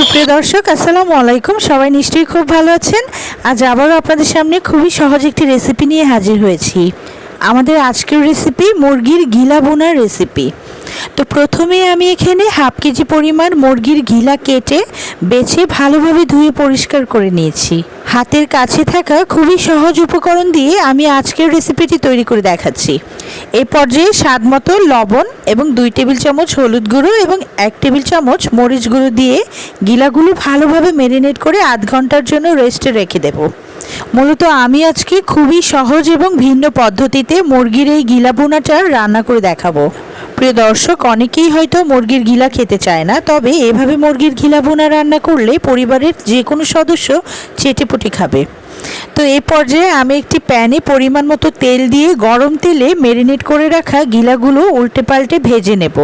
সুপ্রিয় দর্শক, আসসালামু আলাইকুম। সবাই নিশ্চয়ই খুব ভালো আছেন। আজ আবারও আপনাদের সামনে খুবই সহজ একটি রেসিপি নিয়ে হাজির হয়েছি। আমাদের আজকের রেসিপি মুরগির গিলা বোনার রেসিপি তো প্রথমে আমি এখানে হাফ কেজি পরিমাণ মুরগির গিলা কেটে বেছে ভালোভাবে ধুয়ে পরিষ্কার করে নিয়েছি। হাতের কাছে থাকা খুবই সহজ উপকরণ দিয়ে আমি আজকের রেসিপিটি তৈরি করে দেখাচ্ছি। এই পর্যায়ে স্বাদ মতো লবণ এবং দুই টেবিল চামচ হলুদ গুঁড়ো এবং এক টেবিল চামচ মরিচ গুঁড়ো দিয়ে গিলাগুলো ভালোভাবে মেরিনেট করে আধ ঘণ্টার জন্য রেস্টে রেখে দেবো। মূলত আমি আজকে খুবই সহজ এবং ভিন্ন পদ্ধতিতে মুরগির এই গিলা বোনাটা রান্না করে দেখাবো। প্রিয় দর্শক, অনেকেই হয়তো মুরগির গিলা খেতে চায় না, তবে এভাবে মুরগির গিলা বোনা রান্না করলে পরিবারের যে কোনো সদস্য চেটেপুটি খাবে। তো এই পর্যায়ে আমি একটি প্যানে পরিমাণ মতো তেল দিয়ে গরম তেলে মেরিনেট করে রাখা গিলাগুলো উল্টে পাল্টে ভেজে নেব।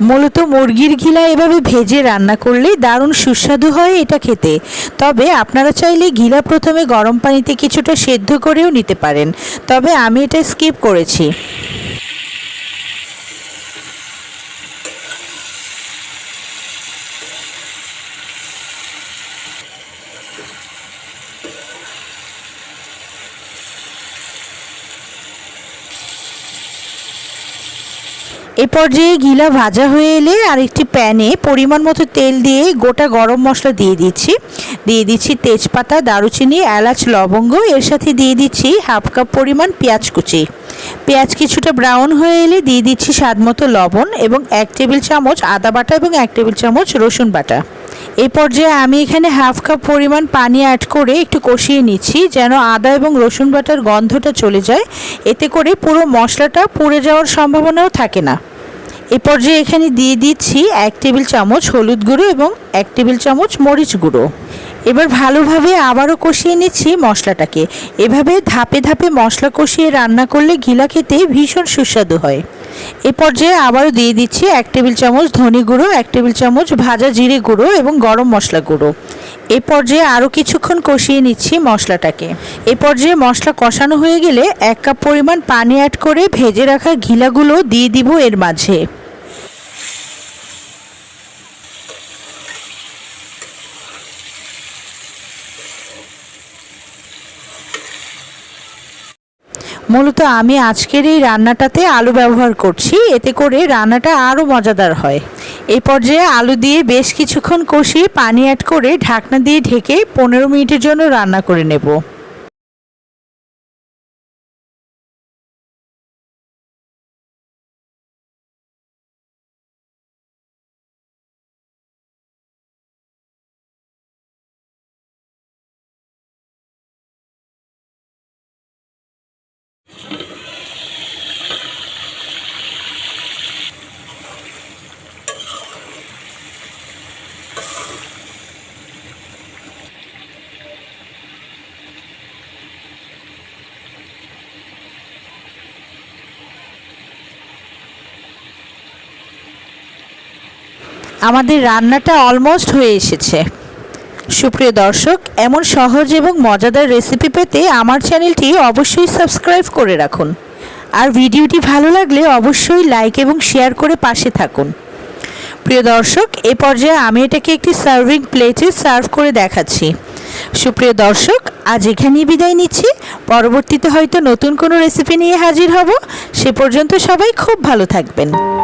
মূলত মুরগির ঘিলা এভাবে ভেজে রান্না করলে দারুণ সুস্বাদু হয় এটা খেতে। তবে আপনারা চাইলে ঘিলা প্রথমে গরম পানিতে কিছুটা সেদ্ধ করেও নিতে পারেন। তবে আমি এটা স্কিপ করেছি। এ পর্যায়ে গিলা ভাজা হয়ে এলে আরেকটি প্যানে পরিমাণ মতো তেল দিয়ে গোটা গরম মশলা দিয়ে দিচ্ছি। দিয়ে দিচ্ছি তেজপাতা, দারুচিনি, এলাচ, লবঙ্গ। এর সাথে দিয়ে দিচ্ছি হাফ কাপ পরিমাণ পেঁয়াজ কুচি। পেঁয়াজ কিছুটা ব্রাউন হয়ে এলে দিয়ে দিচ্ছি স্বাদ মতো লবণ এবং এক টেবিল চামচ আদা বাটা এবং এক টেবিল চামচ রসুন বাটা। এই পর্যায়ে আমি এখানে হাফ কাপ পরিমাণ পানি অ্যাড করে একটু কষিয়ে নিচ্ছি যেন আদা এবং রসুন বাটার গন্ধটা চলে যায়। এতে করে পুরো মশলাটা পুড়ে যাওয়ার সম্ভাবনাও থাকে না। এ পর্যায়ে এখানে দিয়ে দিচ্ছি এক টেবিল চামচ হলুদ গুঁড়ো এবং এক টেবিল চামচ মরিচ গুঁড়ো। এবার ভালোভাবে আবারও কষিয়ে নিচ্ছি মশলাটাকে। এভাবে ধাপে ধাপে মশলা কষিয়ে রান্না করলে ঘিলা খেতে ভীষণ সুস্বাদু হয়। এ পর্যায়ে আবারও দিয়ে দিচ্ছি এক টেবিল চামচ ধনে গুঁড়ো, এক টেবিল চামচ ভাজা জিরে গুঁড়ো এবং গরম মশলা গুঁড়ো। এ পর্যায়ে আরও কিছুক্ষণ কষিয়ে নিচ্ছি মশলাটাকে। এ পর্যায়ে মশলা কষানো হয়ে গেলে এক কাপ পরিমাণ পানি অ্যাড করে ভেজে রাখা ঘিলাগুলো দিয়ে দিব এর মাঝে। মূলত আমি আজকের এই রান্নাটাতে আলু ব্যবহার করছি। এতে করে রান্নাটা আরও মজাদার হয়। এই পর্যায়ে আলু দিয়ে বেশ কিছুক্ষণ কষিয়ে পানি অ্যাড করে ঢাকনা দিয়ে ঢেকে পনেরো মিনিটের জন্য রান্না করে নেব। আমাদের রান্নাটা অলমোস্ট হয়ে এসেছে। সুপ্রিয় দর্শক, এমন সহজ এবং মজাদার রেসিপি পেতে আমার চ্যানেলটি অবশ্যই সাবস্ক্রাইব করে রাখুন। আর ভিডিওটি ভালো লাগলে অবশ্যই লাইক এবং শেয়ার করে পাশে থাকুন। প্রিয় দর্শক, এ পর্যায়ে আমি এটাকে একটি সার্ভিং প্লেটে সার্ভ করে দেখাচ্ছি। সুপ্রিয় দর্শক, আজ এখানেই বিদায় নিচ্ছি। পরবর্তীতে হয়তো নতুন কোনো রেসিপি নিয়ে হাজির হব। সে পর্যন্ত সবাই খুব ভালো থাকবেন।